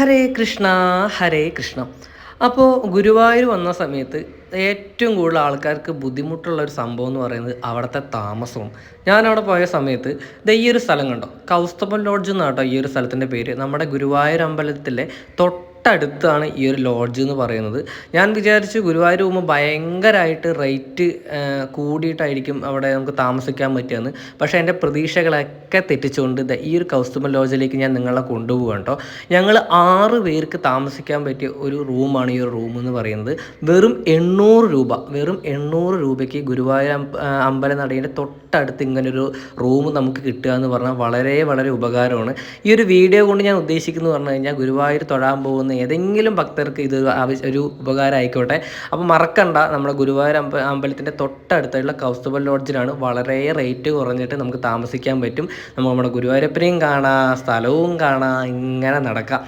ഹരേ കൃഷ്ണ ഹരേ കൃഷ്ണ. അപ്പോൾ ഗുരുവായൂർ വന്ന സമയത്ത് ഏറ്റവും കൂടുതൽ ആൾക്കാർക്ക് ബുദ്ധിമുട്ടുള്ള ഒരു സംഭവം എന്ന് പറയുന്നത് അവിടുത്തെ താമസവും. ഞാനവിടെ പോയ സമയത്ത് ഇത് ഈ ഒരു സ്ഥലം കണ്ടോ? കൗസ്തബൻ ലോഡ്ജ് എന്നാട്ടോ ഈ ഒരു സ്ഥലത്തിന്റെ പേര്. നമ്മുടെ ഗുരുവായൂർ അമ്പലത്തിലെ തൊട്ട് തൊട്ടടുത്താണ് ഈ ഒരു ലോഡ്ജ് എന്ന് പറയുന്നത്. ഞാൻ വിചാരിച്ചു ഗുരുവായൂർ പോകുമ്പോൾ ഭയങ്കരമായിട്ട് റേറ്റ് കൂടിയിട്ടായിരിക്കും അവിടെ നമുക്ക് താമസിക്കാൻ പറ്റുമെന്ന് പക്ഷേ എന്റെ പ്രതീക്ഷകളൊക്കെ തെറ്റിച്ചുകൊണ്ട് ഈ ഒരു കൗസ്തുമ ലോഡ്ജിലേക്ക് ഞാൻ നിങ്ങളെ കൊണ്ടുപോകാം കേട്ടോ. ഞങ്ങൾ ആറ് പേർക്ക് താമസിക്കാൻ പറ്റിയ ഒരു റൂമാണ് ഈ ഒരു റൂം എന്ന് പറയുന്നത്. വെറും എണ്ണൂറ് രൂപ വെറും എണ്ണൂറ് രൂപയ്ക്ക് ഗുരുവായൂർ അമ്പല നടയുടെ തൊട്ടടുത്ത് ഇങ്ങനൊരു റൂം നമുക്ക് കിട്ടുക എന്ന് പറഞ്ഞാൽ വളരെ വളരെ ഉപകാരമാണ്. ഈ ഒരു വീഡിയോ കൊണ്ട് ഞാൻ ഉദ്ദേശിക്കുന്നത് പറഞ്ഞു കഴിഞ്ഞാൽ ഗുരുവായൂർ തൊഴാൻ പോകുന്ന ഏതെങ്കിലും ഭക്തർക്ക് ഇത് ആവശ്യ ഒരു ഉപകാരം ആയിക്കോട്ടെ അപ്പോൾ മറക്കണ്ട നമ്മുടെ ഗുരുവായൂർ അമ്പ അമ്പലത്തിന്റെ തൊട്ടടുത്തുള്ള കൗസ്തുബൽ ലോഡ്ജിലാണ് വളരെ റേറ്റ് കുറഞ്ഞിട്ട് നമുക്ക് താമസിക്കാൻ പറ്റും. നമ്മൾ നമ്മുടെ ഗുരുവായൂരപ്പനെയും കാണാം സ്ഥലവും കാണാം ഇങ്ങനെ നടക്കാം.